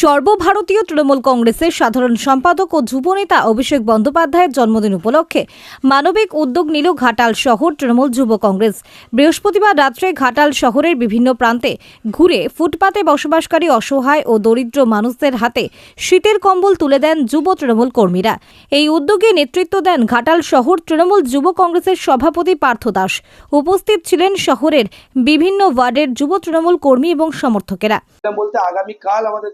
সর্বভারতীয় তৃণমূল কংগ্রেসের সাধারণ সম্পাদক ও যুবনেতা অভিষেক বন্দ্যোপাধ্যায়ের জন্মদিন উপলক্ষে মানবিক উদ্যোগ নিল ঘাটাল শহর তৃণমূল যুব কংগ্রেস। বৃহস্পতিবার রাত্রে ঘাটাল শহরের বিভিন্ন প্রান্তে ঘুরে ফুটপাতে বসবাসকারী অসহায় ও দরিদ্র মানুষদের হাতে শীতের কম্বল তুলে দেন যুব তৃণমূল কর্মীরা। এই উদ্যোগে নেতৃত্ব দেন ঘাটাল শহর তৃণমূল যুব কংগ্রেসের সভাপতি পার্থ দাস। উপস্থিত ছিলেন শহরের বিভিন্ন ওয়ার্ডের যুব তৃণমূল কর্মী এবং সমর্থকেরা। বলতে আগামীকাল আমাদের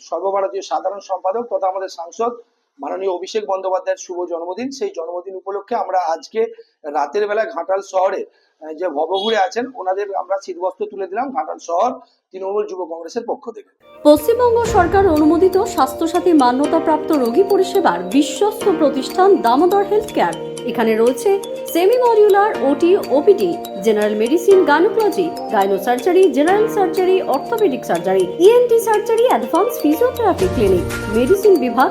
সর্বভারতীয় সাধারণ সম্পাদক তথা আমাদের সাংসদ মাননীয় অভিষেক বন্দ্যোপাধ্যায়ের শুভ জন্মদিন। সেই জন্মদিন উপলক্ষে আমরা আজকে রাতের বেলা ঘাটাল শহরে যে ভবঘুরে আছেন, ওনাদের আমরা শীতবস্ত্র তুলে দিলাম ঘাটাল শহর তৃণমূল যুব কংগ্রেসের পক্ষ থেকে। পশ্চিমবঙ্গ সরকার অনুমোদিত স্বাস্থ্যসাথী মান্যতাপ্রাপ্ত রোগী পরিষেবার বিশ্বস্ত প্রতিষ্ঠান দামোদর হেলথ কেয়ার এখানে রয়েছে semi modular OT, OPD, general medicine, gynaecology gyno surgery general surgery, orthopaedic surgery, ENT surgery, advance physiotherapy clinic, medicine বিভাগ